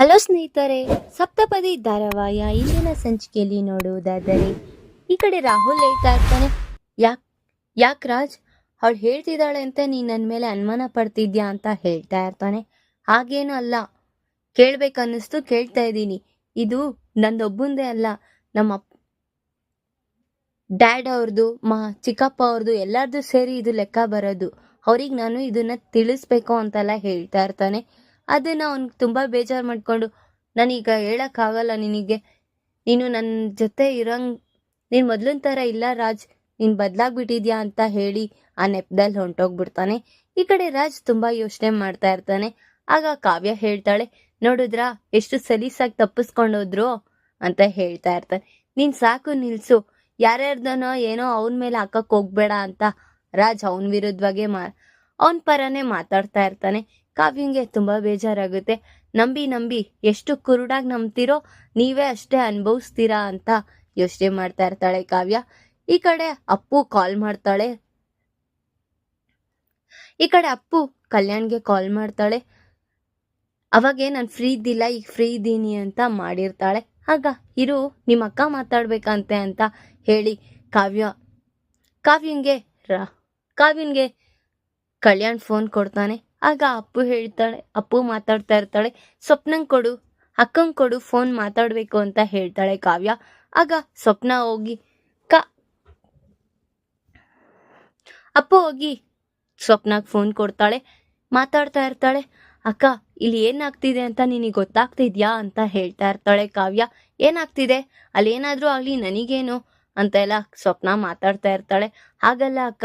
Hello ಸ್ನೇಹಿತರೆ, ಸಪ್ತಪದಿ ಧಾರಾವಾಹಿಯ ಇಂದಿನ ಸಂಚಿಕೆಯಲ್ಲಿ ನೋಡುವುದಾದರೆ, ಈ ಕಡೆ ರಾಹುಲ್ ಹೇಳ್ತಾ ಇರ್ತಾನೆ, ಯಾಕ್ ಯಾಕ್ ರಾಜ್ ಅವಳು ಹೇಳ್ತಿದ್ದಾಳೆ ಅಂತ ನೀನು ನನ್ನ ಮೇಲೆ ಅನುಮಾನ ಪಡ್ತಿದ್ಯಾ ಅಂತ ಹೇಳ್ತಾ ಇರ್ತಾನೆ. ಹಾಗೇನೂ ಅಲ್ಲ, ಕೇಳಬೇಕನ್ನಿಸ್ತು, ಕೇಳ್ತಾ ಇದ್ದೀನಿ. ಇದು ನಂದೊಬ್ಬಂದೇ ಅಲ್ಲ, ನಮ್ಮ ಡ್ಯಾಡ್ ಅವ್ರದ್ದು ಮಾ, ಚಿಕ್ಕಪ್ಪ ಅವ್ರದ್ದು ಎಲ್ಲರದ್ದು ಸೇರಿ ಇದು ಲೆಕ್ಕ ಬರೋದು. ಅವ್ರಿಗೆ ನಾನು ಇದನ್ನ ತಿಳಿಸ್ಬೇಕು ಅಂತೆಲ್ಲ ಹೇಳ್ತಾ ಇರ್ತಾನೆ. ಅದನ್ನ ಅವ್ನು ತುಂಬಾ ಬೇಜಾರು ಮಾಡ್ಕೊಂಡು, ನಾನೀಗ ಹೇಳೋಕ್ಕಾಗಲ್ಲ ನಿನಗೆ. ನೀನು ನನ್ನ ಜೊತೆ ಇರಂಗ್, ನೀನು ಮೊದಲಿನ ಥರ ಇಲ್ಲ ರಾಜ್. ನೀನು ಬದಲಾಗ್ಬಿಟ್ಟಿದ್ಯಾ ಅಂತ ಹೇಳಿ ಆ ನೆಪದಲ್ಲಿ ಹೊಂಟೋಗ್ಬಿಡ್ತಾನೆ. ಈ ಕಡೆ ರಾಜ್ ತುಂಬಾ ಯೋಚನೆ ಮಾಡ್ತಾ ಇರ್ತಾನೆ. ಆಗ ಕಾವ್ಯ ಹೇಳ್ತಾಳೆ, ನೋಡಿದ್ರಾ, ಎಷ್ಟು ಸಲೀಸಾಗಿ ತಪ್ಪಿಸ್ಕೊಂಡೋದ್ರು? ಅಂತ ಹೇಳ್ತಾ ಇರ್ತಾನೆ. ನೀನು ಸಾಕು ನಿಲ್ಸು. ಯಾರ್ಯಾರ್ದನೋ ಏನೋ ಅವನ ಮೇಲೆ ಹಾಕಕ್ಕೆ ಹೋಗ್ಬೇಡ ಅಂತ ರಾಜ್ ಅವನ ವಿರುದ್ಧವಾಗೆ ಮಾ, ಅವನ ಪರನೇ ಮಾತಾಡ್ತಾ ಇರ್ತಾನೆ. ಕಾವ್ಯಂಗೆ ತುಂಬಾ ಬೇಜಾರಾಗುತ್ತೆ. ನಂಬಿ ನಂಬಿ ಎಷ್ಟು ಕುರುಡಾಗಿ ನಂಬ್ತಿರೋ ನೀವೇ ಅಷ್ಟೇ ಅನುಭವಿಸ್ತೀರಾ ಅಂತ ಯೋಚನೆ ಮಾಡ್ತಾ ಇರ್ತಾಳೆ ಕಾವ್ಯ. ಈ ಕಡೆ ಅಪ್ಪು ಕಾಲ್ ಮಾಡ್ತಾಳೆ. ಈ ಕಡೆ ಅಪ್ಪು ಕಲ್ಯಾಣ್ಗೆ ಕಾಲ್ ಮಾಡ್ತಾಳೆ. ಅವಾಗೆ ನಾನು ಫ್ರೀ ಇದ್ದಿಲ್ಲ, ಈಗ ಫ್ರೀ ಇದ್ದೀನಿ ಅಂತ ಮಾಡಿರ್ತಾಳೆ. ಆಗ ಇರು, ನಿಮ್ಮ ಅಕ್ಕ ಮಾತಾಡ್ಬೇಕಂತೆ ಅಂತ ಹೇಳಿ ಕಾವ್ಯ. ಕಾವ್ಯಂಗೆ ರ ಕಾವ್ಯನ್ಗೆ ಕಲ್ಯಾಣ್ ಫೋನ್ ಕೊಡ್ತಾನೆ. ಆಗ ಅಪ್ಪು ಹೇಳ್ತಾಳೆ, ಅಪ್ಪು ಮಾತಾಡ್ತಾ ಇರ್ತಾಳೆ, ಸ್ವಪ್ನಂಗೆ ಕೊಡು, ಅಕ್ಕಂಗೆ ಕೊಡು, ಫೋನ್ ಮಾತಾಡ್ಬೇಕು ಅಂತ ಹೇಳ್ತಾಳೆ ಕಾವ್ಯ. ಆಗ ಸ್ವಪ್ನ ಹೋಗಿ, ಕ, ಅಪ್ಪು ಹೋಗಿ ಸ್ವಪ್ನ ಫೋನ್ ಕೊಡ್ತಾಳೆ, ಮಾತಾಡ್ತಾ ಇರ್ತಾಳೆ, ಅಕ್ಕ, ಇಲ್ಲಿ ಏನಾಗ್ತಿದೆ ಅಂತ ನಿನಗೆ ಗೊತ್ತಾಗ್ತಿದ್ಯಾ ಅಂತ ಹೇಳ್ತಾ ಇರ್ತಾಳೆ ಕಾವ್ಯ. ಏನಾಗ್ತಿದೆ? ಅಲ್ಲಿ ಏನಾದರೂ ಆಗಲಿ ನನಗೇನು ಅಂತ ಎಲ್ಲ ಸ್ವಪ್ನ ಮಾತಾಡ್ತಾ ಇರ್ತಾಳೆ. ಹಾಗಲ್ಲ ಅಕ್ಕ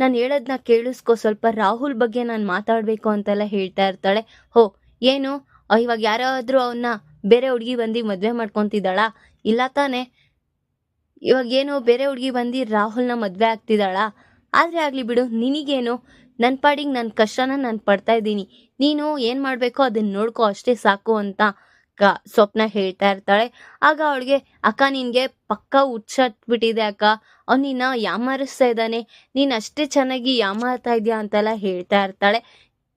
ನಾನು ಹೇಳೋದನ್ನ ಕೇಳಿಸ್ಕೊ, ಸ್ವಲ್ಪ ರಾಹುಲ್ ಬಗ್ಗೆ ನಾನು ಮಾತಾಡಬೇಕು ಅಂತೆಲ್ಲ ಹೇಳ್ತಾ ಇರ್ತಾಳೆ. ಹೋ, ಏನು? ಇವಾಗ ಯಾರಾದರೂ ಅವನ್ನ ಬೇರೆ ಹುಡುಗಿ ಬಂದು ಮದುವೆ ಮಾಡ್ಕೊತಿದ್ದಾಳ? ಇಲ್ಲ ತಾನೆ. ಇವಾಗ ಏನು, ಬೇರೆ ಹುಡುಗಿ ಬಂದು ರಾಹುಲ್ನ ಮದುವೆ ಆಗ್ತಿದ್ದಾಳಾ? ಆದರೆ ಆಗಲಿ ಬಿಡು, ನಿನಗೇನು? ನನ್ನ ಪಾಡಿಗೆ ನನ್ನ ಕಷ್ಟನ ನಾನು ಪಡ್ತಾ ಇದ್ದೀನಿ. ನೀನು ಏನು ಮಾಡಬೇಕೋ ಅದನ್ನು ನೋಡ್ಕೋ, ಅಷ್ಟೇ ಸಾಕು ಅಂತ. ಕ ಸ್ವಪ್ನ ಹೇಳ್ತಾ ಇರ್ತಾಳೆ. ಆಗ ಅವಳಿಗೆ, ಅಕ್ಕ, ನಿನ್ಗೆ ಪಕ್ಕ ಹುಚ್ಚತ್ಬಿಟ್ಟಿದೆ ಅಕ್ಕ. ಅವ್ನು ನಿನ್ನ ಯಾಮಾರಿಸ್ತಾ ಇದ್ದಾನೆ. ನೀನು ಅಷ್ಟೇ ಚೆನ್ನಾಗಿ ಯಾಮಾರ್ತಾ ಇದೆಯಾ ಅಂತೆಲ್ಲ ಹೇಳ್ತಾ ಇರ್ತಾಳೆ.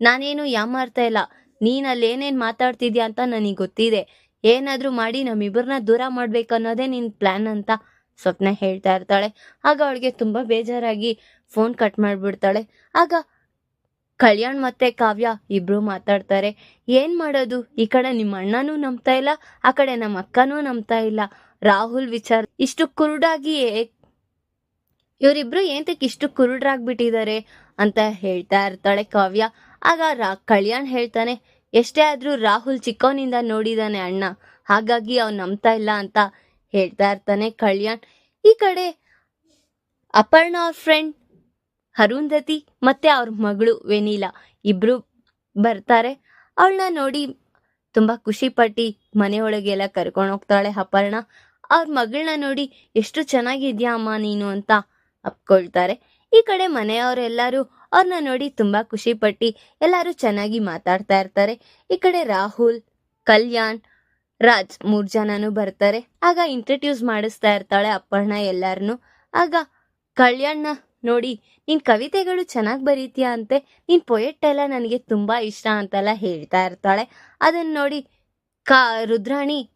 ನಾನೇನು ಯಾಮಾರ್ತಾ ಇಲ್ಲ. ನೀನು ಅಲ್ಲಿ ಏನೇನು ಮಾತಾಡ್ತಿದ್ಯಾ ಅಂತ ನನಗೆ ಗೊತ್ತಿದೆ. ಏನಾದರೂ ಮಾಡಿ ನಮ್ಮಿಬ್ಬರನ್ನ ದೂರ ಮಾಡ್ಬೇಕು ಅನ್ನೋದೇ ನಿನ್ನ ಪ್ಲ್ಯಾನ್ ಅಂತ ಸ್ವಪ್ನ ಹೇಳ್ತಾ ಇರ್ತಾಳೆ. ಆಗ ಅವಳಿಗೆ ತುಂಬ ಬೇಜಾರಾಗಿ ಫೋನ್ ಕಟ್ ಮಾಡಿಬಿಡ್ತಾಳೆ. ಆಗ ಕಲ್ಯಾಣ್ ಮತ್ತೆ ಕಾವ್ಯ ಇಬ್ರು ಮಾತಾಡ್ತಾರೆ. ಏನ್ ಮಾಡೋದು? ಈ ಕಡೆ ನಿಮ್ಮ ಅಣ್ಣನೂ ನಂಬ್ತಾ ಇಲ್ಲ, ಆ ಕಡೆ ನಮ್ಮ ಅಕ್ಕನೂ ನಂಬ್ತಾ ಇಲ್ಲ. ರಾಹುಲ್ ವಿಚಾರ, ಇಷ್ಟು ಕುರುಡಾಗಿ ಇವರಿಬ್ರು ಏಂತಕ್ಕೆ ಇಷ್ಟು ಕುರುಡ್ರಾಗ್ಬಿಟ್ಟಿದ್ದಾರೆ ಅಂತ ಹೇಳ್ತಾ ಇರ್ತಾಳೆ ಕಾವ್ಯ. ಆಗ ರಾ, ಕಲ್ಯಾಣ್ ಹೇಳ್ತಾನೆ, ಎಷ್ಟೇ ಆದ್ರೂ ರಾಹುಲ್ ಚಿಕ್ಕವನಿಂದ ನೋಡಿದಾನೆ ಅಣ್ಣ, ಹಾಗಾಗಿ ಅವ್ನು ನಂಬ್ತಾ ಇಲ್ಲ ಅಂತ ಹೇಳ್ತಾ ಇರ್ತಾನೆ ಕಲ್ಯಾಣ್. ಈ ಕಡೆ ಅಪರ್ಣ ಅವ್ರ ಫ್ರೆಂಡ್ ಅರುಂಧತಿ ಮತ್ತೆ ಅವ್ರ ಮಗಳು ವೆನಿಲಾ ಇಬ್ರು ಬರ್ತಾರೆ. ಅವಳನ್ನ ನೋಡಿ ತುಂಬಾ ಖುಷಿ ಪಟ್ಟಿ ಮನೆಯೊಳಗೆಲ್ಲ ಕರ್ಕೊಂಡು ಹೋಗ್ತಾಳೆ ಅಪರ್ಣ. ಅವ್ರ ಮಗಳನ್ನ ನೋಡಿ ಎಷ್ಟು ಚೆನ್ನಾಗಿದ್ಯಾ ಅಮ್ಮ ನೀನು ಅಂತ ಅಪ್ಕೊಳ್ತಾರೆ. ಈ ಕಡೆ ಮನೆಯವರೆಲ್ಲರೂ ಅವ್ರನ್ನ ನೋಡಿ ತುಂಬಾ ಖುಷಿ ಪಟ್ಟಿ ಎಲ್ಲರೂ ಚೆನ್ನಾಗಿ ಮಾತಾಡ್ತಾ ಇರ್ತಾರೆ. ಈ ಕಡೆ ರಾಹುಲ್, ಕಲ್ಯಾಣ್, ರಾಜ್ ಮೂರ್ ಜನನು ಬರ್ತಾರೆ. ಆಗ ಇಂಟ್ರಡ್ಯೂಸ್ ಮಾಡಿಸ್ತಾ ಇರ್ತಾಳೆ ಅಪ್ಪಣ್ಣ ಎಲ್ಲಾರನು. ಆಗ ಕಲ್ಯಾಣ್ನ ನೋಡಿ, ನಿನ್ ಕವಿತೆಗಳು ಚೆನ್ನಾಗಿ ಬರೀತೀಯ ಅಂತೆ. ನಿನ್ ಪೊಯೆಟ್ ಎಲ್ಲ ನನಗೆ ತುಂಬಾ ಇಷ್ಟ ಅಂತೆಲ್ಲ ಹೇಳ್ತಾ ಇರ್ತಾಳೆ. ಅದನ್ನ ನೋಡಿ ಕಾ, ರುದ್ರಾಣಿ.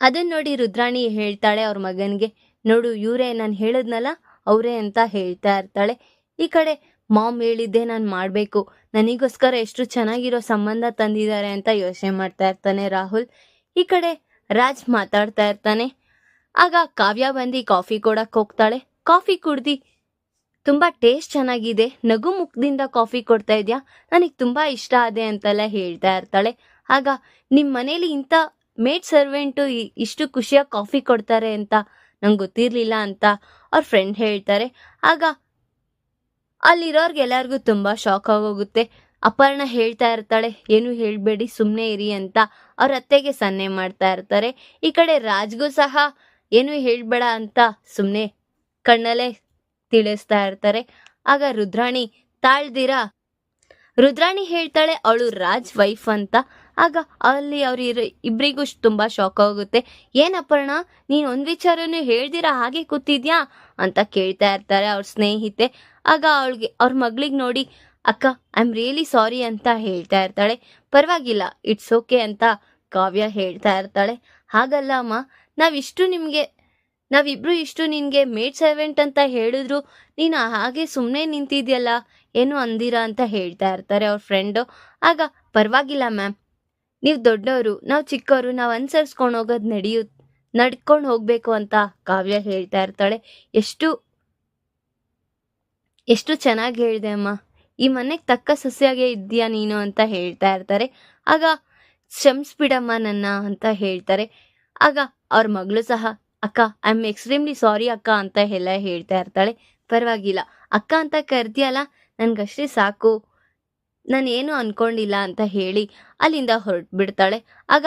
ಅದನ್ನ ನೋಡಿ ರುದ್ರಾಣಿ ಹೇಳ್ತಾಳೆ ಅವ್ರ ಮಗನಿಗೆ. ನೋಡು, ಇವರೇ ನಾನು ಹೇಳಿದ್ನಲ್ಲ, ಅವರೇ ಅಂತ ಹೇಳ್ತಾ ಇರ್ತಾಳೆ. ಈ ಕಡೆ ಮಾಮ್ ಹೇಳಿದ್ದೆ ನಾನು ಮಾಡಬೇಕು. ನನಗೋಸ್ಕರ ಎಷ್ಟು ಚೆನ್ನಾಗಿರೋ ಸಂಬಂಧ ತಂದಿದ್ದಾರೆ ಅಂತ ಯೋಚನೆ ಮಾಡ್ತಾ ಇರ್ತಾನೆ ರಾಹುಲ್. ಈ ಕಡೆ ರಾಜ್ ಮಾತಾಡ್ತಾ ಇರ್ತಾನೆ. ಆಗ ಕಾವ್ಯ ಬಂದು ಕಾಫಿ ಕೊಡಕ್ಕೆ ಹೋಗ್ತಾಳೆ. ಕಾಫಿ ಕುಡ್ದು ತುಂಬಾ ಟೇಸ್ಟ್ ಚೆನ್ನಾಗಿದೆ. ನಗು ಮುಖದಿಂದ ಕಾಫಿ ಕೊಡ್ತಾ ಇದೆಯಾ? ನನಗೆ ತುಂಬಾ ಇಷ್ಟ ಆದೆ ಅಂತೆಲ್ಲ ಹೇಳ್ತಾ ಇರ್ತಾಳೆ. ಆಗ ನಿಮ್ಮ ಮನೇಲಿ ಇಂಥ ಮೇಡ್ ಸರ್ವೆಂಟು ಇಷ್ಟು ಖುಷಿಯಾಗಿ ಕಾಫಿ ಕೊಡ್ತಾರೆ ಅಂತ ನಂಗೆ ಗೊತ್ತಿರಲಿಲ್ಲ ಅಂತ ಅವ್ರ ಫ್ರೆಂಡ್ ಹೇಳ್ತಾರೆ. ಆಗ ಅಲ್ಲಿರೋರ್ಗೆಲ್ಲರಿಗೂ ತುಂಬಾ ಶಾಕ್ ಆಗೋಗುತ್ತೆ. ಅಪರ್ಣ ಹೇಳ್ತಾ ಇರ್ತಾಳೆ, ಏನು ಹೇಳ್ಬೇಡಿ ಸುಮ್ಮನೆ ಇರಿ ಅಂತ ಅವ್ರ ಅತ್ತೆಗೆ ಸನ್ನೆ ಮಾಡ್ತಾ ಇರ್ತಾರೆ. ಈ ಕಡೆ ರಾಜ್ಗೂ ಸಹ, ಏನು ಹೇಳ್ಬೇಡ ಅಂತ ಸುಮ್ಮನೆ ಕಣ್ಣಲ್ಲೇ ತಿಳಿಸ್ತಾ ಇರ್ತಾರೆ. ಆಗ ರುದ್ರಾಣಿ, ತಾಳ್ದಿರಾ? ರುದ್ರಾಣಿ ಹೇಳ್ತಾಳೆ, ಅವಳು ರಾಜ್ ವೈಫ್ ಅಂತ. ಆಗ ಅಲ್ಲಿ ಅವ್ರ ಇಬ್ರಿಗೂ ತುಂಬ ಶಾಕ್ ಆಗುತ್ತೆ. ಏನಪ್ಪರ್ಣ ನೀನು ಒಂದ್ ವಿಚಾರನು ಹೇಳ್ದಿರಾ, ಹಾಗೆ ಕೂತಿದ್ಯಾ? ಅಂತ ಕೇಳ್ತಾ ಇರ್ತಾರೆ ಅವ್ರ ಸ್ನೇಹಿತೆ. ಆಗ ಅವಳಿಗೆ, ಅವ್ರ ಮಗಳಿಗೆ ನೋಡಿ, ಅಕ್ಕ ಐ ಆಮ್ ರಿಯಲಿ ಸಾರಿ ಅಂತ ಹೇಳ್ತಾ ಇರ್ತಾಳೆ. ಪರವಾಗಿಲ್ಲ ಇಟ್ಸ್ ಓಕೆ ಅಂತ ಕಾವ್ಯ ಹೇಳ್ತಾ ಇರ್ತಾಳೆ. ಹಾಗಲ್ಲ ಅಮ್ಮ, ನಾವಿಷ್ಟು ನಿಮಗೆ ನಾವಿಬ್ರು ಇಷ್ಟು ನಿನಗೆ ಮೇಡ್ ಸರ್ವೆಂಟ್ ಅಂತ ಹೇಳಿದ್ರು, ನೀನು ಹಾಗೆ ಸುಮ್ಮನೆ ನಿಂತಿದ್ಯಲ್ಲ, ಏನು ಅಂದಿರಾ ಅಂತ ಹೇಳ್ತಾ ಇರ್ತಾರೆ ಅವ್ರ ಫ್ರೆಂಡು ಆಗ, ಪರವಾಗಿಲ್ಲ ಮ್ಯಾಮ್. ನೀವು ದೊಡ್ಡವರು ನಾವು ಚಿಕ್ಕವರು ನಾವು ಅನುಸರಿಸ್ಕೊಂಡು ಹೋಗೋದು ನಡೆಯು, ನಡ್ಕೊಂಡು ಹೋಗಬೇಕು ಅಂತ ಕಾವ್ಯ ಹೇಳ್ತಾ ಇರ್ತಾಳೆ. ಎಷ್ಟು ಎಷ್ಟು ಚೆನ್ನಾಗಿ ಹೇಳಿದೆ ಅಮ್ಮ. ಈ ಮನೆಗೆ ತಕ್ಕ ಸಸ್ಯಾಗೆ ಇದ್ದೀಯಾ ನೀನು ಅಂತ ಹೇಳ್ತಾ ಇರ್ತಾರೆ. ಆಗ ಬಿಡಮ್ಮ ನನ್ನ ಅಂತ ಹೇಳ್ತಾರೆ. ಆಗ, ಅವ್ರ ಮಗಳು ಸಹ ಅಕ್ಕ ಐ ಆಮ್ ಎಕ್ಸ್ಟ್ರೀಮ್ಲಿ ಸಾರಿ ಅಕ್ಕ ಅಂತ ಎಲ್ಲ ಹೇಳ್ತಾ ಇರ್ತಾಳೆ. ಪರವಾಗಿಲ್ಲ. ಅಕ್ಕ ಅಂತ ಕರ್ದಿಯಲ್ಲ, ನನಗಷ್ಟೇ ಸಾಕು. ನಾನು ಏನು ಅನ್ಕೊಂಡಿಲ್ಲ ಅಂತ ಹೇಳಿ ಅಲ್ಲಿಂದ ಹೊರಟು ಬಿಡ್ತಾಳೆ ಆಗ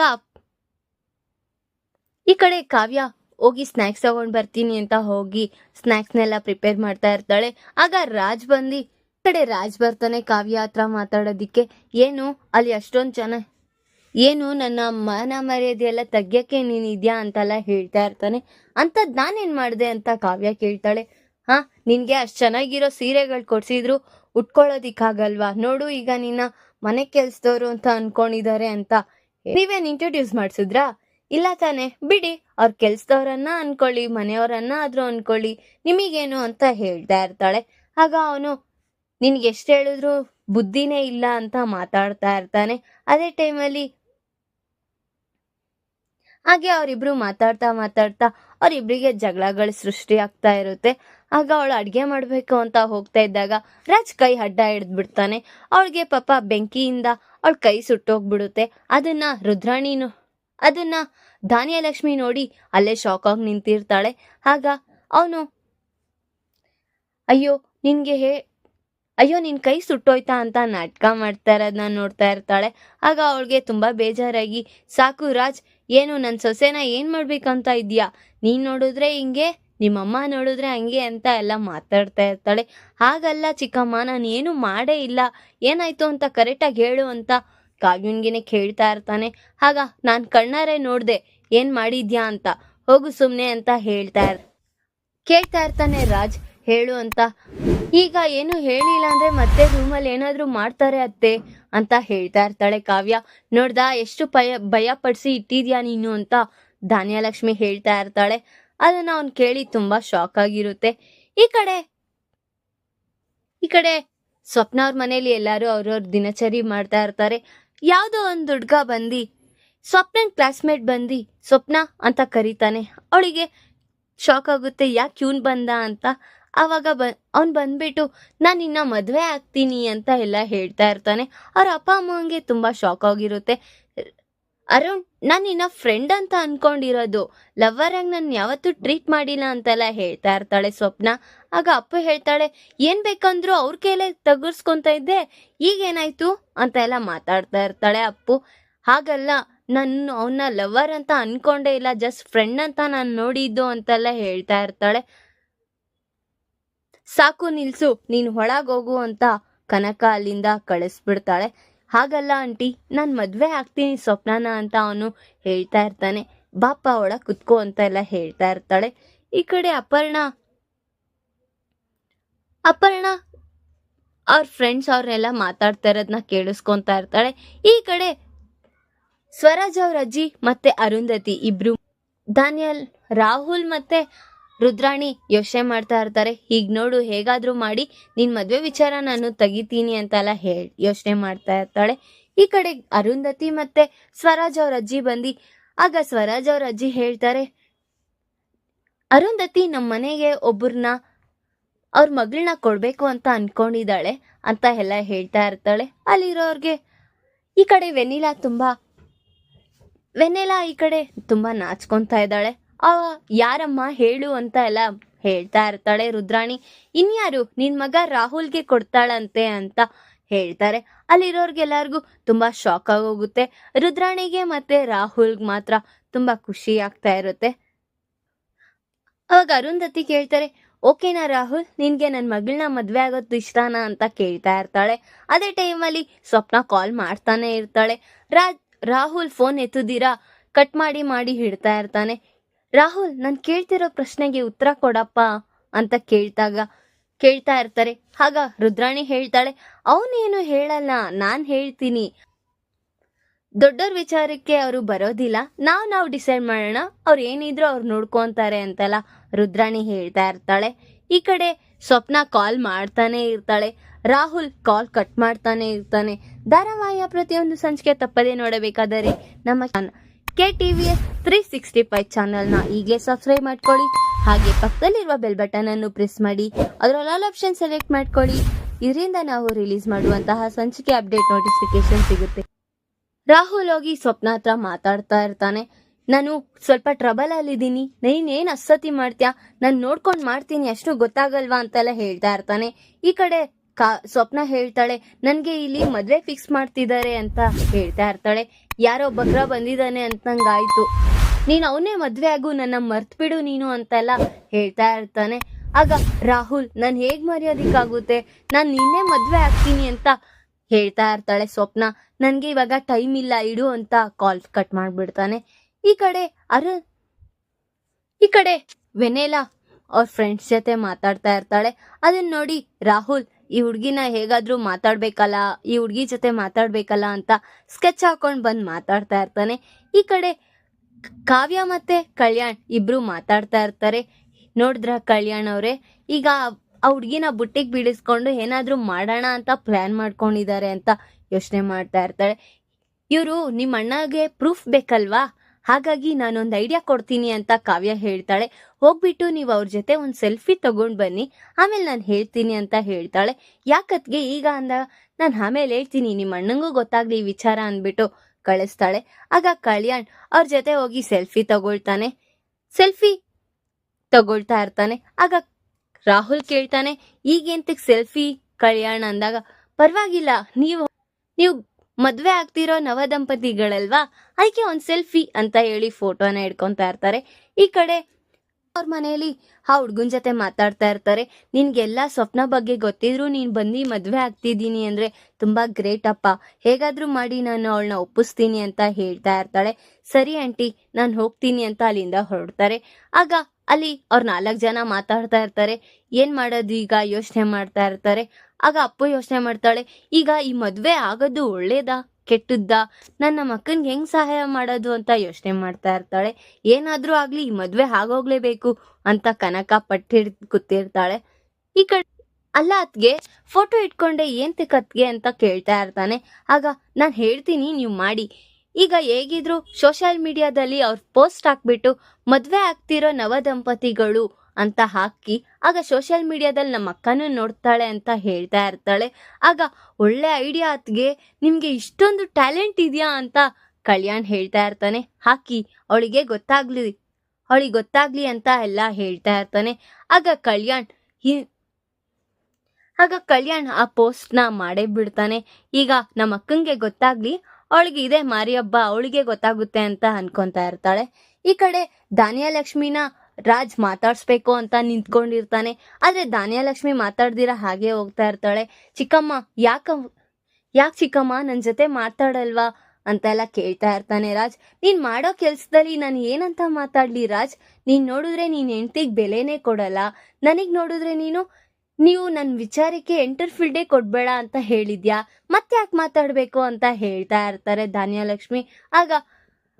ಈ ಕಡೆ ಕಾವ್ಯ ಹೋಗಿ ಸ್ನ್ಯಾಕ್ಸ್ ತಗೊಂಡು ಬರ್ತೀನಿ ಅಂತ ಹೋಗಿ ಸ್ನ್ಯಾಕ್ಸ್ನೆಲ್ಲ ಪ್ರಿಪೇರ್ ಮಾಡ್ತಾ ಇರ್ತಾಳೆ. ಆಗ ರಾಜ್ ಬಂದು ಕಡೆ ರಾಜ್ ಬರ್ತಾನೆ ಕಾವ್ಯ ಹತ್ರ ಮಾತಾಡೋದಿಕ್ಕೆ. ಏನು, ಅಲ್ಲಿ ಅಷ್ಟೊಂದು ಜನ ಏನು ನನ್ನ ಮಾನ ಮರ್ಯಾದೆ ಎಲ್ಲ ತೆಗ್ಯಕ್ಕೆ ನೀನಿದ್ಯಾ ಅಂತೆಲ್ಲ ಹೇಳ್ತಾ ಇರ್ತಾನೆ. ಅಂಥದ್ದು ನಾನೇನು ಮಾಡಿದೆ ಅಂತ ಕಾವ್ಯ ಕೇಳ್ತಾಳೆ. ಹಾ, ನಿನಗೆ ಅಷ್ಟು ಚೆನ್ನಾಗಿರೋ ಸೀರೆಗಳು ಕೊಡ್ಸಿದ್ರು ಉಟ್ಕೊಳ್ಳೋದಿಕ್ಕಾಗಲ್ವಾ? ನೋಡು, ಈಗ ನಿನ್ನ ಮನೆ ಕೆಲ್ಸದವ್ರು ಅಂತ ಅನ್ಕೊಂಡಿದ್ದಾರೆ ಅಂತ ನೀವೇನು ಇಂಟ್ರೊಡ್ಯೂಸ್ ಮಾಡಿಸಿದ್ರಾ? ಇಲ್ಲ ತಾನೆ. ಬಿಡಿ, ಅವ್ರ ಕೆಲ್ಸದವ್ರನ್ನ ಅನ್ಕೊಳ್ಳಿ, ಮನೆಯವರನ್ನ ಆದ್ರೂ ಅನ್ಕೊಳ್ಳಿ, ನಿಮಗೇನು ಅಂತ ಹೇಳ್ತಾ ಇರ್ತಾಳೆ. ಆಗ ಅವನು, ನಿನ್ಗೆ ಎಷ್ಟು ಹೇಳಿದ್ರು ಬುದ್ಧಿನೇ ಇಲ್ಲ ಅಂತ ಮಾತಾಡ್ತಾ ಇರ್ತಾನೆ. ಅದೇ ಟೈಮಲ್ಲಿ ಹಾಗೆ ಅವರಿಬ್ರು ಮಾತಾಡ್ತಾ ಮಾತಾಡ್ತಾ ಅವರಿಬ್ರಿಗೆ ಜಗಳಗಳು ಸೃಷ್ಟಿ ಆಗ್ತಾ ಇರುತ್ತೆ. ಆಗ ಅವಳು ಅಡ್ಗೆ ಮಾಡ್ಬೇಕು ಅಂತ ಹೋಗ್ತಾ ಇದ್ದಾಗ ರಾಜ್ ಕೈ ಅಡ್ಡ ಹಿಡ್ದು ಬಿಡ್ತಾನೆ ಅವಳಿಗೆ ಪಾಪ ಬೆಂಕಿಯಿಂದ ಅವಳ ಕೈ ಸುಟ್ಟೋಗ್ಬಿಡುತ್ತೆ. ಅದನ್ನ ರುದ್ರಾಣಿನು, ಅದನ್ನ ಧಾನ್ಯಲಕ್ಷ್ಮಿ ನೋಡಿ ಅಲ್ಲೇ ಶಾಕ್ ಆಗಿ ನಿಂತಿರ್ತಾಳೆ. ಆಗ ಅವನು, ಅಯ್ಯೋ, ನಿನ್ಗೆ ಹೇ ಅಯ್ಯೋ, ನಿನ್ ಕೈ ಸುಟ್ಟೋಯ್ತಾ ಅಂತ ನಾಟಕ ಮಾಡ್ತಾ ಇರೋದನ್ನ ನೋಡ್ತಾ ಇರ್ತಾಳೆ. ಆಗ ಅವಳಿಗೆ ತುಂಬಾ ಬೇಜಾರಾಗಿ, ಸಾಕು ರಾಜ್, ಏನು ನನ್ನ ಸೊಸೆನ ಏನ್ ಮಾಡ್ಬೇಕಂತ ಇದ್ಯಾ ನೀನ್ ನೋಡಿದ್ರೆ ಹಿಂಗೆ, ನಿಮ್ಮಮ್ಮ ನೋಡಿದ್ರೆ ಹಂಗೆ ಅಂತ ಎಲ್ಲ ಮಾತಾಡ್ತಾ ಇರ್ತಾಳೆ. ಹಾಗಲ್ಲ ಚಿಕ್ಕಮ್ಮ, ನಾನು ಏನು ಮಾಡೇ ಇಲ್ಲ. ಏನಾಯ್ತು ಅಂತ ಕರೆಕ್ಟಾಗಿ ಹೇಳು ಅಂತ ಕಾವ್ಯನ್ಗೆನೆ ಕೇಳ್ತಾ ಇರ್ತಾನೆ. ಆಗ ನಾನು ಕಣ್ಣಾರೆ ನೋಡಿದೆ, ಏನ್ ಮಾಡಿದ್ಯಾ ಅಂತ. ಹೋಗು ಸುಮ್ನೆ ಅಂತ ಹೇಳ್ತಾ ಇರ್ ಕೇಳ್ತಾ ಇರ್ತಾನೆ ರಾಜ್. ಹೇಳು ಅಂತ. ಈಗ ಏನು ಹೇಳಿಲ್ಲ ಅಂದ್ರೆ ಮತ್ತೆ ರೂಮಲ್ಲಿ ಏನಾದ್ರೂ ಮಾಡ್ತಾರೆ ಅತ್ತೆ ಅಂತ ಹೇಳ್ತಾ ಇರ್ತಾಳೆ ಕಾವ್ಯ. ನೋಡ್ದಾ, ಎಷ್ಟು ಭಯ ಭಯ ಪಡಿಸಿ ಇಟ್ಟಿದ್ಯಾ ನೀನು ಅಂತ ಧಾನ್ಯಲಕ್ಷ್ಮಿ ಹೇಳ್ತಾ ಇರ್ತಾಳೆ. ಅದನ್ನ ಅವ್ನು ಕೇಳಿ ತುಂಬಾ ಶಾಕ್ ಆಗಿರುತ್ತೆ. ಈ ಕಡೆ ಈ ಕಡೆ ಸ್ವಪ್ನ ಅವ್ರ ಮನೇಲಿ ಎಲ್ಲಾರು ಅವ್ರವ್ರ ದಿನಚರಿ ಮಾಡ್ತಾ ಇರ್ತಾರೆ. ಯಾವುದೋ ಒಂದ್ ಹುಡ್ಗ ಬಂದಿ, ಸ್ವಪ್ನನ್ ಕ್ಲಾಸ್ಮೇಟ್ ಬಂದಿ, ಸ್ವಪ್ನ ಅಂತ ಕರೀತಾನೆ. ಅವಳಿಗೆ ಶಾಕ್ ಆಗುತ್ತೆ, ಯಾಕೆ ಇವ್ನ್ ಬಂದ ಅಂತ. ಆವಾಗ ಬ, ಅವ್ನು ಬಂದ್ಬಿಟ್ಟು, ನಾನು ಇನ್ನ ಮದುವೆ ಆಗ್ತೀನಿ ಅಂತ ಎಲ್ಲ ಹೇಳ್ತಾ ಇರ್ತಾನೆ. ಅವ್ರ ಅಪ್ಪ ಅಮ್ಮಂಗೆ ತುಂಬ ಶಾಕ್ ಆಗಿರುತ್ತೆ. ಅರುಣ್, ನಾನು ನಿನ್ನ ಫ್ರೆಂಡ್ ಅಂತ ಅನ್ಕೊಂಡಿರೋದು. ಲವರ್ ಆಗಿ ನಾನು ಯಾವತ್ತೂ ಟ್ರೀಟ್ ಮಾಡಿಲ್ಲ ಅಂತೆಲ್ಲ ಹೇಳ್ತಾ ಇರ್ತಾಳೆ ಸ್ವಪ್ನ. ಆಗ ಅಪ್ಪ ಹೇಳ್ತಾಳೆ, ಏನು ಬೇಕಂದ್ರು ಅವ್ರ ಕೈಲೇ ತಗುರ್ಸ್ಕೊಂತ ಇದ್ದೆ. ಈಗೇನಾಯ್ತು ಅಂತ ಎಲ್ಲ ಮಾತಾಡ್ತಾ ಇರ್ತಾಳೆ ಅಪ್ಪು. ಹಾಗಲ್ಲ ನನ್ನ ಅವನ್ನ ಲವರ್ ಅಂತ ಅನ್ಕೊಂಡೇ ಇಲ್ಲ. ಜಸ್ಟ್ ಫ್ರೆಂಡ್ ಅಂತ ನಾನು ನೋಡಿದ್ದು ಅಂತೆಲ್ಲ ಹೇಳ್ತಾ ಇರ್ತಾಳೆ. ಸಾಕು ನಿಲ್ಸು, ನೀನು ಒಳಗೋಗು ಅಂತ ಕನಕ ಅಲ್ಲಿಂದ ಕಳಿಸ್ಬಿಡ್ತಾಳೆ. ಹಾಗಲ್ಲ ಆಂಟಿ, ನಾನು ಮದ್ವೆ ಆಗ್ತೀನಿ ಸ್ವಪ್ನನ ಅಂತ ಅವನು ಹೇಳ್ತಾ ಇರ್ತಾನೆ. ಬಾಪ ಒಳಗ್ ಕುತ್ಕೋ ಅಂತ ಎಲ್ಲ ಹೇಳ್ತಾ ಇರ್ತಾಳೆ. ಈ ಕಡೆ ಅಪರ್ಣ ಅಪರ್ಣ, ಅವ್ರ ಫ್ರೆಂಡ್ಸ್ ಅವ್ರನ್ನೆಲ್ಲ ಮಾತಾಡ್ತಾ ಇರೋದನ್ನ ಕೇಳಿಸ್ಕೊಂತಾ ಇರ್ತಾಳೆ. ಈ ಕಡೆ ಸ್ವರಾಜ್ ಅವ್ರ ಅಜ್ಜಿ ಮತ್ತೆ ಅರುಂಧತಿ ಇಬ್ರು, ದಾನಿಯಲ್, ರಾಹುಲ್ ಮತ್ತೆ ರುದ್ರಾಣಿ ಯೋಚನೆ ಮಾಡ್ತಾ ಇರ್ತಾರೆ. ಹೀಗ್ ನೋಡು, ಹೇಗಾದರೂ ಮಾಡಿ ನಿನ್ನ ಮದುವೆ ವಿಚಾರ ನಾನು ತೆಗಿತೀನಿ ಅಂತೆಲ್ಲ ಹೇಳಿ, ಯೋಚನೆ ಮಾಡ್ತಾ ಇರ್ತಾಳೆ. ಈ ಕಡೆ ಅರುಂಧತಿ ಮತ್ತೆ ಸ್ವರಾಜ್ ಅವ್ರ ಅಜ್ಜಿ ಬಂದು. ಆಗ ಸ್ವರಾಜ್ ಅವ್ರ ಅಜ್ಜಿ ಹೇಳ್ತಾರೆ, ಅರುಂಧತಿ ನಮ್ಮ ಮನೆಗೆ ಒಬ್ಬರನ್ನ ಅವ್ರ ಮಗಳನ್ನ ಕೊಡಬೇಕು ಅಂತ ಅನ್ಕೊಂಡಿದ್ದಾಳೆ ಅಂತ ಎಲ್ಲ ಹೇಳ್ತಾ ಇರ್ತಾಳೆ. ಅಲ್ಲಿರೋರ್ಗೆ, ಈ ಕಡೆ ವೆನಿಲಾ ತುಂಬಾ, ವೆನಿಲಾ ಈ ಕಡೆ ತುಂಬಾ ನಾಚ್ಕೊತಾ ಇದ್ದಾಳೆ. ಅವ ಯಾರಮ್ಮ ಹೇಳು ಅಂತ ಎಲ್ಲ ಹೇಳ್ತಾ ಇರ್ತಾಳೆ ರುದ್ರಾಣಿ. ಇನ್ಯಾರು? ನಿನ್ ಮಗ ರಾಹುಲ್ಗೆ ಕೊಡ್ತಾಳಂತೆ ಅಂತ ಹೇಳ್ತಾರೆ. ಅಲ್ಲಿರೋರ್ಗೆಲ್ಲರಿಗೂ ತುಂಬಾ ಶಾಕ್ ಆಗೋಗುತ್ತೆ. ರುದ್ರಾಣಿಗೆ ಮತ್ತೆ ರಾಹುಲ್ಗೆ ಮಾತ್ರ ತುಂಬಾ ಖುಷಿ ಆಗ್ತಾ ಇರುತ್ತೆ. ಅವಾಗ ಅರುಂಧತಿ ಕೇಳ್ತಾರೆ, ಓಕೆನಾ ರಾಹುಲ್? ನಿನ್ಗೆ ನನ್ನ ಮಗಳನ್ನ ಮದ್ವೆ ಆಗೋದು ಇಷ್ಟನಾ? ಅಂತ ಕೇಳ್ತಾ ಇರ್ತಾಳೆ. ಅದೇ ಟೈಮಲ್ಲಿ ಸ್ವಪ್ನ ಕಾಲ್ ಮಾಡ್ತಾನೆ ಇರ್ತಾಳೆ. ರಾ, ರಾಹುಲ್ ಫೋನ್ ಎತ್ತುದಿರಾ? ಕಟ್ ಮಾಡಿ ಮಾಡಿ ಹಿಡ್ತಾ ಇರ್ತಾನೆ. ರಾಹುಲ್, ನಾನು ಕೇಳ್ತಿರೋ ಪ್ರಶ್ನೆಗೆ ಉತ್ತರ ಕೊಡಪ್ಪ ಅಂತ ಕೇಳ್ತಾಗ ಕೇಳ್ತಾ ಇರ್ತಾರೆ. ಆಗ ರುದ್ರಾಣಿ ಹೇಳ್ತಾಳೆ, ಅವನೇನು ಹೇಳಲ್ಲ, ನಾನ್ ಹೇಳ್ತೀನಿ. ದೊಡ್ಡವ್ರ ವಿಚಾರಕ್ಕೆ ಅವರು ಬರೋದಿಲ್ಲ. ನಾವ್ ನಾವು ಡಿಸೈಡ್ ಮಾಡೋಣ, ಅವ್ರು ಏನಿದ್ರು ಅವ್ರು ನೋಡ್ಕೊಂತಾರೆ ಅಂತೆಲ್ಲ ರುದ್ರಾಣಿ ಹೇಳ್ತಾ ಇರ್ತಾಳೆ. ಈ ಕಡೆ ಸ್ವಪ್ನ ಕಾಲ್ ಮಾಡ್ತಾನೆ ಇರ್ತಾಳೆ. ರಾಹುಲ್ ಕಾಲ್ ಕಟ್ ಮಾಡ್ತಾನೆ ಇರ್ತಾನೆ. ಧಾರಾವಾಹಿಯ ಪ್ರತಿಯೊಂದು ಸಂಚಿಕೆ ತಪ್ಪದೇ ನೋಡಬೇಕಾದರೆ ನಮ್ಮ K T V S three sixty five ಚಾನಲ್ನ ಈಗಲೇ ಸಬ್ಸ್ಕ್ರೈಬ್ ಮಾಡ್ಕೊಳ್ಳಿ. ಹಾಗೆ ಪಕ್ಕದಲ್ಲಿರುವ ಬೆಲ್ ಬಟನ್ ಅನ್ನು ಪ್ರೆಸ್ ಮಾಡಿ. ಅದರಲ್ಲಿ ಆಲ್ ಆಪ್ಷನ್ ಸೆಲೆಕ್ಟ್ ಮಾಡ್ಕೊಳ್ಳಿ. ಇದರಿಂದ ನಾವು ರಿಲೀಸ್ ಮಾಡುವಂತಹ ಸಂಚಿಕೆ ಅಪ್ಡೇಟ್ ನೋಟಿಫಿಕೇಶನ್ ಸಿಗುತ್ತೆ. ರಾಹುಲ್ ಹೋಗಿ ಸ್ವಪ್ನ ಹತ್ರ ಮಾತಾಡ್ತಾ ಇರ್ತಾನೆ. ನಾನು ಸ್ವಲ್ಪ ಟ್ರಬಲ್ ಅಲ್ಲಿದ್ದೀನಿ ನೀನೇನು ಅಸತಿ ಮಾಡ್ತೀಯಾ? ನಾನು ನೋಡ್ಕೊಂಡ್ ಮಾಡ್ತೀನಿ. ಅಷ್ಟು ಗೊತ್ತಾಗಲ್ವಾ ಅಂತೆಲ್ಲ ಹೇಳ್ತಾ ಇರ್ತಾನೆ. ಈ ಕಡೆ ಕಾ, ಸ್ವಪ್ನ ಹೇಳ್ತಾಳೆ. ನನ್ಗೆ ಇಲ್ಲಿ ಮದ್ವೆ ಫಿಕ್ಸ್ ಮಾಡ್ತಿದ್ದಾರೆ ಅಂತ ಹೇಳ್ತಾ ಇರ್ತಾಳೆ. ಯಾರೋ ಬಗ್ರ ಬಂದಿದ್ದಾನೆ ಅಂತ ನಂಗಾಯ್ತು. ನೀನು ಅವನೇ ಮದ್ವೆ ಆಗು, ನನ್ನ ಮರ್ತ್ಬಿಡು ನೀನು ಅಂತೆಲ್ಲ ಹೇಳ್ತಾ ಇರ್ತಾನೆ. ಆಗ ರಾಹುಲ್, ನಾನು ಹೇಗ್ ಮರ್ಯಾದಕ್ಕಾಗುತ್ತೆ? ನಾನು ನಿನ್ನೆ ಮದ್ವೆ ಆಗ್ತೀನಿ ಅಂತ ಹೇಳ್ತಾ ಇರ್ತಾಳೆ ಸ್ವಪ್ನ. ನನ್ಗೆ ಇವಾಗ ಟೈಮ್ ಇಲ್ಲ, ಇಡು ಅಂತ ಕಾಲ್ ಕಟ್ ಮಾಡ್ಬಿಡ್ತಾನೆ. ಈ ಕಡೆ ಅರ ಈ ಕಡೆ ವೆನೇಲಾ ಅವ್ರ ಫ್ರೆಂಡ್ಸ್ ಜೊತೆ ಮಾತಾಡ್ತಾ ಇರ್ತಾಳೆ. ಅದನ್ನ ನೋಡಿ ರಾಹುಲ್ ಈ ಹುಡ್ಗಿನ ಹೇಗಾದ್ರೂ ಮಾತಾಡ್ಬೇಕಲ್ಲ, ಈ ಹುಡ್ಗಿ ಜೊತೆ ಮಾತಾಡ್ಬೇಕಲ್ಲ ಅಂತ ಸ್ಕೆಚ್ ಹಾಕೊಂಡು ಬಂದು ಮಾತಾಡ್ತಾ ಇರ್ತಾನೆ. ಈ ಕಡೆ ಕಾವ್ಯ ಮತ್ತೆ ಕಲ್ಯಾಣ್ ಇಬ್ರು ಮಾತಾಡ್ತಾ ಇರ್ತಾರೆ. ನೋಡಿದ್ರ ಕಲ್ಯಾಣ್ ಅವರೇ? ಈಗ ಆ ಹುಡ್ಗಿನ ಬುಟ್ಟಿಗೆ ಬೀಳಿಸ್ಕೊಂಡು ಏನಾದರೂ ಮಾಡೋಣ ಅಂತ ಪ್ಲಾನ್ ಮಾಡ್ಕೊಂಡಿದ್ದಾರೆ ಅಂತ ಯೋಚನೆ ಮಾಡ್ತಾ ಇರ್ತಾಳೆ. ಇವರು ನಿಮ್ಮ ಅಣ್ಣಗೆ ಪ್ರೂಫ್ ಬೇಕಲ್ವಾ? ಹಾಗಾಗಿ ನಾನೊಂದು ಐಡಿಯಾ ಕೊಡ್ತೀನಿ ಅಂತ ಕಾವ್ಯ ಹೇಳ್ತಾಳೆ. ಹೋಗ್ಬಿಟ್ಟು ನೀವು ಅವ್ರ ಜೊತೆ ಒಂದು ಸೆಲ್ಫಿ ತಗೊಂಡ್ ಬನ್ನಿ. ಆಮೇಲೆ ನಾನು ಹೇಳ್ತೀನಿ ಅಂತ ಹೇಳ್ತಾಳೆ. ಯಾಕತ್ಗೆ ಈಗ ಅಂದ? ನಾನು ಆಮೇಲೆ ಹೇಳ್ತೀನಿ ನಿಮ್ಮ ಅಣ್ಣಂಗೂ ಗೊತ್ತಾಗ್ಲಿ ಈ ವಿಚಾರ ಅಂದ್ಬಿಟ್ಟು ಕಳಿಸ್ತಾಳೆ. ಆಗ ಕಲ್ಯಾಣ್ ಅವ್ರ ಜೊತೆ ಹೋಗಿ ಸೆಲ್ಫಿ ತಗೊಳ್ತಾನೆ. ಸೆಲ್ಫಿ ತಗೊಳ್ತಾ ಇರ್ತಾನೆ. ಆಗ ರಾಹುಲ್ ಕೇಳ್ತಾನೆ, ಈಗೆಂತಕ್ ಸೆಲ್ಫಿ ಕಲ್ಯಾಣ್ ಅಂದಾಗ? ಪರವಾಗಿಲ್ಲ, ನೀವು ನೀವು ಮದ್ವೆ ಆಗ್ತಿರೋ ನವ ದಂಪತಿಗಳಲ್ವಾ? ಅದಕ್ಕೆ ಒಂದ್ ಸೆಲ್ಫಿ ಅಂತ ಹೇಳಿ ಫೋಟೋನ ಹಿಡ್ಕೊತಾ ಇರ್ತಾರೆ. ಈ ಕಡೆ ಅವ್ರ ಮನೆಯಲ್ಲಿ ಆ ಹುಡ್ಗನ್ ಜೊತೆ ಮಾತಾಡ್ತಾ ಇರ್ತಾರೆ. ನಿನ್ಗೆಲ್ಲ ಸ್ವಪ್ನ ಬಗ್ಗೆ ಗೊತ್ತಿದ್ರು ನೀನ್ ಬಂದು ಮದ್ವೆ ಆಗ್ತಿದ್ದೀನಿ ಅಂದ್ರೆ ತುಂಬಾ ಗ್ರೇಟ್ ಅಪ್ಪ. ಹೇಗಾದರೂ ಮಾಡಿ ನಾನು ಅವಳನ್ನ ಒಪ್ಪಿಸ್ತೀನಿ ಅಂತ ಹೇಳ್ತಾ ಇರ್ತಾಳೆ. ಸರಿ ಆಂಟಿ, ನಾನು ಹೋಗ್ತೀನಿ ಅಂತ ಅಲ್ಲಿಂದ ಹೊರಡ್ತಾರೆ. ಆಗ ಅಲ್ಲಿ ಅವ್ರ ನಾಲ್ಕು ಜನ ಮಾತಾಡ್ತಾ ಇರ್ತಾರೆ. ಏನ್ ಮಾಡೋದು ಈಗ? ಯೋಚನೆ ಮಾಡ್ತಾ ಇರ್ತಾರೆ. ಆಗ ಅಪ್ಪು ಯೋಚನೆ ಮಾಡ್ತಾಳೆ, ಈಗ ಈ ಮದ್ವೆ ಆಗೋದು ಒಳ್ಳೇದಾ? ಕೆಟ್ಟದ್ದ? ನನ್ನ ಮಕ್ಕನ್ಗೆ ಹೆಂಗ್ ಸಹಾಯ ಮಾಡೋದು? ಅಂತ ಯೋಚನೆ ಮಾಡ್ತಾ ಇರ್ತಾಳೆ. ಏನಾದ್ರೂ ಆಗ್ಲಿ ಈ ಮದ್ವೆ ಆಗೋಗ್ಲೇಬೇಕು ಅಂತ ಕನಕ ಪಟ್ಟಿಡ್ ಕೂತಿರ್ತಾಳೆ. ಈ ಕಡೆ ಅಲ್ಲ ಅತ್ಗೆ ಫೋಟೋ ಇಟ್ಕೊಂಡೆ, ಏನ್ ತಿಕ್ಕತ್ಗೆ ಅಂತ ಕೇಳ್ತಾ ಇರ್ತಾನೆ. ಆಗ, ನಾನ್ ಹೇಳ್ತೀನಿ, ನೀವು ಮಾಡಿ. ಈಗ ಹೇಗಿದ್ರು ಸೋಷಿಯಲ್ ಮೀಡಿಯಾದಲ್ಲಿ ಅವ್ರ ಪೋಸ್ಟ್ ಹಾಕ್ಬಿಟ್ಟು ಮದುವೆ ಆಗ್ತಿರೋ ನವ ದಂಪತಿಗಳು ಅಂತ ಹಾಕಿ ಆಗ ಸೋಷಿಯಲ್ ಮೀಡಿಯಾದಲ್ಲಿ ನಮ್ಮ ಅಕ್ಕನೂ ನೋಡ್ತಾಳೆ ಅಂತ ಹೇಳ್ತಾ ಇರ್ತಾಳೆ. ಆಗ ಒಳ್ಳೆ ಐಡಿಯಾ ಅತ್ಗೆ ನಿಮಗೆ ಇಷ್ಟೊಂದು ಟ್ಯಾಲೆಂಟ್ ಇದೆಯಾ ಅಂತ ಕಲ್ಯಾಣ್ ಹೇಳ್ತಾ ಇರ್ತಾನೆ. ಹಾಕಿ, ಅವಳಿಗೆ ಗೊತ್ತಾಗ್ಲಿ ಅವಳಿಗೆ ಗೊತ್ತಾಗ್ಲಿ ಅಂತ ಎಲ್ಲ ಹೇಳ್ತಾ ಇರ್ತಾನೆ. ಆಗ ಕಲ್ಯಾಣ್ ಹಿ, ಆಗ ಕಲ್ಯಾಣ್ ಆ ಪೋಸ್ಟ್ನ ಮಾಡೇ ಬಿಡ್ತಾನೆ. ಈಗ ನಮ್ಮ ಅಕ್ಕಂಗೆ ಗೊತ್ತಾಗ್ಲಿ ಅವಳಿಗೆ ಇದೆ ಮಾರಿ ಹಬ್ಬ, ಅವಳಿಗೆ ಗೊತ್ತಾಗುತ್ತೆ ಅಂತ ಅನ್ಕೊಂತಾ ಇರ್ತಾಳೆ. ಈ ಕಡೆ ಧಾನ್ಯಲಕ್ಷ್ಮಿನ ರಾಜ್ ಮಾತಾಡ್ಸ್ಬೇಕು ಅಂತ ನಿಂತ್ಕೊಂಡಿರ್ತಾನೆ. ಆದ್ರೆ ಧಾನ್ಯಲಕ್ಷ್ಮಿ ಮಾತಾಡ್ದಿರ ಹಾಗೆ ಹೋಗ್ತಾ ಇರ್ತಾಳೆ. ಚಿಕ್ಕಮ್ಮ, ಯಾಕ ಯಾಕೆ ಚಿಕ್ಕಮ್ಮ ನನ್ನ ಜೊತೆ ಮಾತಾಡಲ್ವಾ? ಅಂತೆಲ್ಲ ಕೇಳ್ತಾ ಇರ್ತಾನೆ ರಾಜ್. ನೀನ್ ಮಾಡೋ ಕೆಲ್ಸದಲ್ಲಿ ನಾನು ಏನಂತ ಮಾತಾಡ್ಲಿ ರಾಜ್? ನೀನ್ ನೋಡಿದ್ರೆ ನೀನ್ ಹೆಂಡ್ತಿಗೆ ಬೆಲೆನೇ ಕೊಡಲ್ಲ. ನನಗ್ ನೋಡಿದ್ರೆ ನೀನು ನೀವು ನನ್ನ ವಿಚಾರಕ್ಕೆ ಎಂಟರ್ಫೀಲ್ಡೇ ಕೊಡ್ಬೇಡ ಅಂತ ಹೇಳಿದ್ಯಾ? ಮತ್ತೆ ಯಾಕೆ ಮಾತಾಡಬೇಕು ಅಂತ ಹೇಳ್ತಾ ಇರ್ತಾರೆ ಧಾನ್ಯಲಕ್ಷ್ಮಿ. ಆಗ,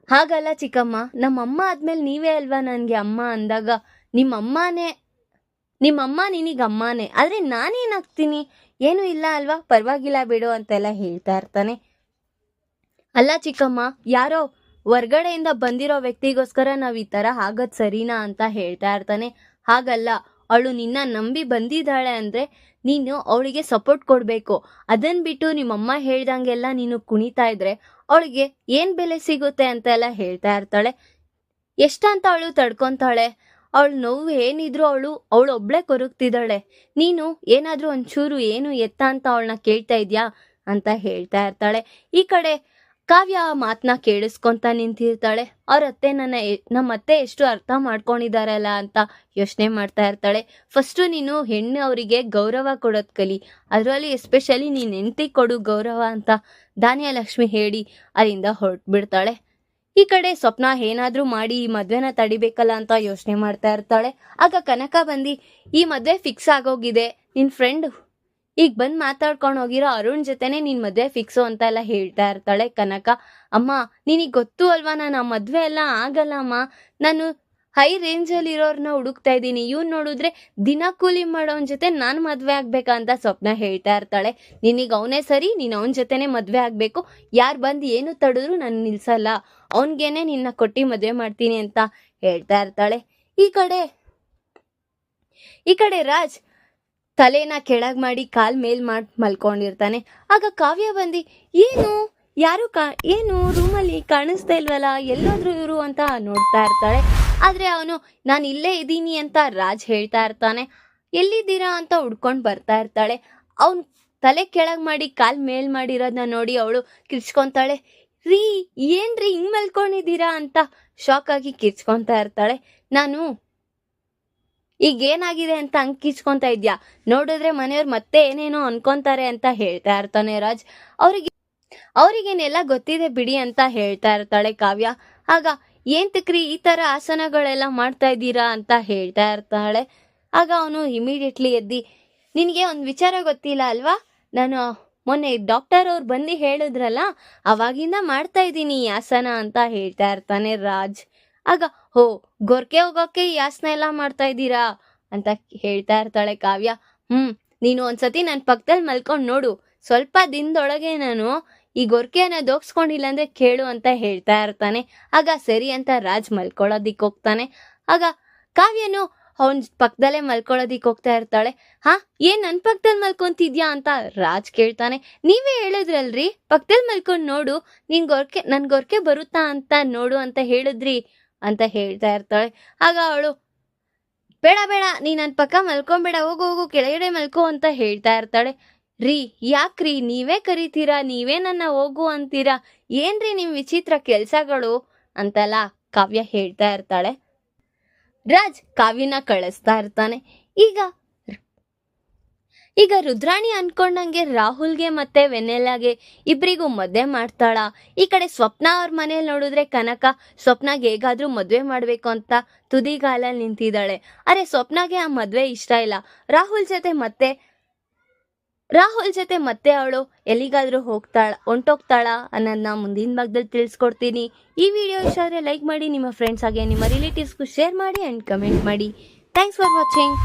ಹಾಗಲ್ಲ ಚಿಕ್ಕಮ್ಮ, ನಮ್ಮಮ್ಮ ಆದ್ಮೇಲೆ ನೀವೇ ಅಲ್ವಾ ನನಗೆ ಅಮ್ಮ ಅಂದಾಗ? ನಿಮ್ಮಮ್ಮನೇ, ನಿಮ್ಮಮ್ಮ ನಿನಗೆ ಅಮ್ಮನೇ, ಆದ್ರೆ ನಾನೇನಾಗ್ತೀನಿ? ಏನು ಇಲ್ಲ ಅಲ್ವಾ? ಪರವಾಗಿಲ್ಲ ಬಿಡು ಅಂತೆಲ್ಲ ಹೇಳ್ತಾ ಇರ್ತಾನೆ. ಅಲ್ಲ ಚಿಕ್ಕಮ್ಮ, ಯಾರೋ ಹೊರ್ಗಡೆಯಿಂದ ಬಂದಿರೋ ವ್ಯಕ್ತಿಗೋಸ್ಕರ ನಾವು ಈ ಥರ ಆಗೋದು ಸರಿನಾ ಅಂತ ಹೇಳ್ತಾ ಇರ್ತಾನೆ. ಹಾಗಲ್ಲ ಅವಳು ನಿನ್ನ ನಂಬಿ ಬಂದಿದ್ದಾಳೆ ಅಂದರೆ ನೀನು ಅವಳಿಗೆ ಸಪೋರ್ಟ್ ಕೊಡಬೇಕು. ಅದನ್ನು ಬಿಟ್ಟು ನಿಮ್ಮಮ್ಮ ಹೇಳ್ದಂಗೆಲ್ಲ ನೀನು ಕುಣಿತಾ ಇದ್ರೆ ಅವಳಿಗೆ ಏನು ಬೆಲೆ ಸಿಗುತ್ತೆ ಅಂತ ಎಲ್ಲ ಹೇಳ್ತಾ ಇರ್ತಾಳೆ. ಎಷ್ಟಂತ ಅವಳು ತಡ್ಕೊತಾಳೆ. ಅವಳು ನೋವು ಏನಿದ್ರು ಅವಳು ಅವಳು ಒಬ್ಳೆ ಕೊರಗ್ತಿದ್ದಾಳೆ. ನೀನು ಏನಾದರೂ ಒಂಚೂರು ಏನು ಎತ್ತ ಅಂತ ಅವಳನ್ನ ಕೇಳ್ತಾ ಇದ್ಯಾ ಅಂತ ಹೇಳ್ತಾ ಇರ್ತಾಳೆ. ಈ ಕಡೆ ಕಾವ್ಯ ಆ ಮಾತನ್ನ ಕೇಳಿಸ್ಕೊಂತ ನಿಂತಿರ್ತಾಳೆ. ಅವ್ರ ಅತ್ತೆ ನನ್ನ ನಮ್ಮ ಅತ್ತೆ ಎಷ್ಟು ಅರ್ಥ ಮಾಡ್ಕೊಂಡಿದಾರಲ್ಲ ಅಂತ ಯೋಚನೆ ಮಾಡ್ತಾ ಇರ್ತಾಳೆ. ಫಸ್ಟು ನೀನು ಹೆಣ್ಣು ಅವರಿಗೆ ಗೌರವ ಕೊಡೋದು ಕಲಿ. ಅದರಲ್ಲಿ ಎಸ್ಪೆಷಲಿ ನೀನು ಹೆಂಡತಿ ಕೊಡು ಗೌರವ ಅಂತ ಧಾನ್ಯಲಕ್ಷ್ಮಿ ಹೇಳಿ ಅಲ್ಲಿಂದ ಹೊರಟ್ಬಿಡ್ತಾಳೆ. ಈ ಕಡೆ ಸ್ವಪ್ನ ಏನಾದರೂ ಮಾಡಿ ಈ ಮದುವೆನ ತಡಿಬೇಕಲ್ಲ ಅಂತ ಯೋಚನೆ ಮಾಡ್ತಾ ಇರ್ತಾಳೆ. ಆಗ ಕನಕ ಬಂದು, ಈ ಮದುವೆ ಫಿಕ್ಸ್ ಆಗೋಗಿದೆ. ನಿನ್ನ ಫ್ರೆಂಡ್ ಈಗ ಬಂದ್ ಮಾತಾಡ್ಕೊಂಡು ಹೋಗಿರೋ ಅರುಣ್ ಜೊತೆನೆ ನಿನ್ ಮದ್ವೆ ಫಿಕ್ಸು ಅಂತ ಎಲ್ಲ ಹೇಳ್ತಾ ಇರ್ತಾಳೆ ಕನಕ. ಅಮ್ಮ, ನಿನಗ್ ಗೊತ್ತು ಅಲ್ವಾ ನಾನು ಆ ಮದ್ವೆ ಎಲ್ಲ ಆಗಲ್ಲ ಅಮ್ಮ. ನಾನು ಹೈ ರೇಂಜಲ್ಲಿ ಇರೋರ್ನ ಹುಡುಕ್ತಾ ಇದ್ದೀನಿ. ಇವ್ನ್ ನೋಡಿದ್ರೆ ದಿನ ಕೂಲಿ ಮಾಡೋನ್ ಜೊತೆ ನಾನು ಮದ್ವೆ ಅಂತ ಸ್ವಪ್ನ ಹೇಳ್ತಾ ಇರ್ತಾಳೆ. ನಿನಗೆ ಅವನೇ ಸರಿ, ನೀನು ಅವನ ಜೊತೆನೆ ಮದ್ವೆ ಆಗ್ಬೇಕು. ಯಾರು ಬಂದು ಏನು ತಡೆದ್ರು ನಾನು ನಿಲ್ಸಲ್ಲ. ಅವನ್ಗೇನೆ ನಿನ್ನ ಕೊಟ್ಟಿ ಮದ್ವೆ ಮಾಡ್ತೀನಿ ಅಂತ ಹೇಳ್ತಾ ಇರ್ತಾಳೆ. ಈ ಕಡೆ ಈ ಕಡೆ ರಾಜ್ ತಲೆನ ಕೆಳಗ್ ಮಾಡಿ ಕಾಲ್ ಮೇಲ್ ಮಾಡಿ ಮಲ್ಕೊಂಡಿರ್ತಾನೆ. ಆಗ ಕಾವ್ಯ ಬಂದು, ಏನು? ಯಾರು ಕಾ, ಏನು? ರೂಮಲ್ಲಿ ಕಾಣಿಸ್ತಾ ಇಲ್ವಲ್ಲ? ಎಲ್ಲೋದ್ರು ಇವರು ಅಂತ ನೋಡ್ತಾ ಇರ್ತಾಳೆ. ಆದ್ರೆ ಅವನು, ನಾನು ಇಲ್ಲೇ ಇದ್ದೀನಿ ಅಂತ ರಾಜ್ ಹೇಳ್ತಾ ಇರ್ತಾನೆ. ಎಲ್ಲಿದ್ದೀರಾ ಅಂತ ಹುಡ್ಕೊಂಡು ಬರ್ತಾ ಇರ್ತಾಳೆ. ಅವನ್ ತಲೆ ಕೆಳಗ್ ಮಾಡಿ ಕಾಲ್ ಮೇಲ್ ಮಾಡಿರೋದನ್ನ ನೋಡಿ ಅವಳು ಕಿರ್ಚ್ಕೊಂತಾಳೆ. ರೀ, ಏನ್ರಿ ಹಿಂಗ್ ಮಲ್ಕೊಂಡಿದ್ದೀರಾ? ಅಂತ ಶಾಕ್ ಆಗಿ ಕಿರ್ಚ್ಕೊಂತ ಇರ್ತಾಳೆ. ನಾನು ಈಗ ಏನಾಗಿದೆ ಅಂತ ಅಂಕಿಸ್ಕೊಂತ ಇದ್ಯಾ? ನೋಡಿದ್ರೆ ಮನೆಯವ್ರು ಮತ್ತೆ ಏನೇನೋ ಅನ್ಕೊಂತಾರೆ ಅಂತ ಹೇಳ್ತಾ ಇರ್ತಾನೆ ರಾಜ್. ಅವ್ರಿಗೆ ಅವ್ರಿಗೇನೆಲ್ಲ ಗೊತ್ತಿದೆ ಬಿಡಿ ಅಂತ ಹೇಳ್ತಾ ಇರ್ತಾಳೆ ಕಾವ್ಯ. ಆಗ ಏನ್ ತಕ್ರಿ ಈ ತರ ಆಸನಗಳೆಲ್ಲ ಮಾಡ್ತಾ ಇದ್ದೀರಾ ಅಂತ ಹೇಳ್ತಾ ಇರ್ತಾಳೆ. ಆಗ ಅವನು ಇಮಿಡಿಯೇಟ್ಲಿ ಎದ್ದಿ, ನಿನಗೆ ಒಂದು ವಿಚಾರ ಗೊತ್ತಿಲ್ಲ ಅಲ್ವಾ? ನಾನು ಮೊನ್ನೆ ಡಾಕ್ಟರ್ ಅವ್ರು ಬಂದು ಹೇಳಿದ್ರಲ್ಲ, ಅವಾಗಿಂದ ಮಾಡ್ತಾ ಇದ್ದೀನಿ ಆಸನ ಅಂತ ಹೇಳ್ತಾ ಇರ್ತಾನೆ ರಾಜ್. ಆಗ ಹೋ, ಗೊರ್ಕೆ ಹೋಗೋಕೆ ಈ ಆಸನ ಎಲ್ಲ ಮಾಡ್ತಾ ಇದ್ದೀರಾ? ಅಂತ ಹೇಳ್ತಾ ಇರ್ತಾಳೆ ಕಾವ್ಯ. ಹ್ಮ್, ನೀನು ಒಂದ್ಸತಿ ನನ್ನ ಪಕ್ಕದಲ್ಲಿ ಮಲ್ಕೊಂಡು ನೋಡು. ಸ್ವಲ್ಪ ದಿನದೊಳಗೆ ನಾನು ಈ ಗೊರ್ಕೆಯನ್ನ ದೋಗ್ಸ್ಕೊಂಡಿಲ್ಲ ಅಂದ್ರೆ ಕೇಳು ಅಂತ ಹೇಳ್ತಾ ಇರ್ತಾನೆ. ಆಗ ಸರಿ ಅಂತ ರಾಜ್ ಮಲ್ಕೊಳ್ಳೋದಿಕ್ ಹೋಗ್ತಾನೆ. ಆಗ ಕಾವ್ಯನು ಅವನ್ ಪಕ್ಕದಲ್ಲೇ ಮಲ್ಕೊಳ್ಳೋದಿಕ್ ಹೋಗ್ತಾ ಇರ್ತಾಳೆ. ಹಾ, ಏನ್ ನನ್ ಪಕ್ಕದಲ್ಲಿ ಮಲ್ಕೊಂತಿದ್ಯಾ ಅಂತ ರಾಜ್ ಕೇಳ್ತಾನೆ. ನೀವೇ ಹೇಳಿದ್ರಲ್ರಿ? ಪಕ್ಕದಲ್ಲಿ ಮಲ್ಕೊಂಡ್ ನೋಡು. ನಿನ್ ಗೊರ್ಕೆ, ನನ್ ಗೊರ್ಕೆ ಬರುತ್ತಾ ಅಂತ ನೋಡು ಅಂತ ಹೇಳಿದ್ರಿ. ಅಂತ ಹೇಳ್ತಾ ಇರ್ತಾಳೆ. ಆಗ ಅವಳು, ಬೇಡ ಬೇಡ ನೀ ನನ್ನ ಪಕ್ಕ ಮಲ್ಕೊಂಬೇಡ, ಹೋಗು ಹೋಗು, ಕೆಳಗಡೆ ಮಲ್ಕೋ ಅಂತ ಹೇಳ್ತಾ ಇರ್ತಾಳೆ. ರೀ, ಯಾಕ್ರಿ? ನೀವೇ ಕರಿತೀರಾ? ನೀವೇ ನನ್ನ ಹೋಗು ಅಂತೀರಾ? ಏನ್ರಿ ನಿಮ್ಮ ವಿಚಿತ್ರ ಕೆಲಸಗಳು? ಅಂತಲ್ಲ ಕಾವ್ಯ ಹೇಳ್ತಾ ಇರ್ತಾಳೆ. ರಾಜ್ ಕಾವ್ಯನ ಕಳಿಸ್ತಾ ಇರ್ತಾನೆ. ಈಗ ಈಗ ರುದ್ರಾಣಿ ಅನ್ಕೊಂಡಂಗೆ ರಾಹುಲ್ಗೆ ಮತ್ತೆ ವೆನೆಲಾಗೆ ಇಬ್ಬರಿಗೂ ಮದುವೆ ಮಾಡ್ತಾಳ? ಈ ಕಡೆ ಸ್ವಪ್ನ ಅವ್ರ ಮನೇಲಿ ನೋಡಿದ್ರೆ ಕನಕ ಸ್ವಪ್ನಾಗೆ ಹೇಗಾದ್ರೂ ಮದುವೆ ಮಾಡಬೇಕು ಅಂತ ತುದಿಗಾಲಲ್ಲಿ ನಿಂತಿದ್ದಾಳೆ. ಅರೆ ಸ್ವಪ್ನಾಗೆ ಆ ಮದುವೆ ಇಷ್ಟ ಇಲ್ಲ. ರಾಹುಲ್ ಜೊತೆ ಮತ್ತೆ, ರಾಹುಲ್ ಜೊತೆ ಮತ್ತೆ ಅವಳು ಎಲ್ಲಿಗಾದ್ರೂ ಹೋಗ್ತಾಳ, ಹೊಂಟೋಗ್ತಾಳ ಅನ್ನೋದನ್ನ ಮುಂದಿನ ಭಾಗದಲ್ಲಿ ತಿಳಿಸ್ಕೊಡ್ತೀನಿ. ಈ ವಿಡಿಯೋ ಇಷ್ಟ ಆದರೆ ಲೈಕ್ ಮಾಡಿ, ನಿಮ್ಮ ಫ್ರೆಂಡ್ಸ್ ಹಾಗೆ ನಿಮ್ಮ ರಿಲೇಟಿವ್ಸ್ಗೂ ಶೇರ್ ಮಾಡಿ ಆ್ಯಂಡ್ ಕಮೆಂಟ್ ಮಾಡಿ. Thanks for watching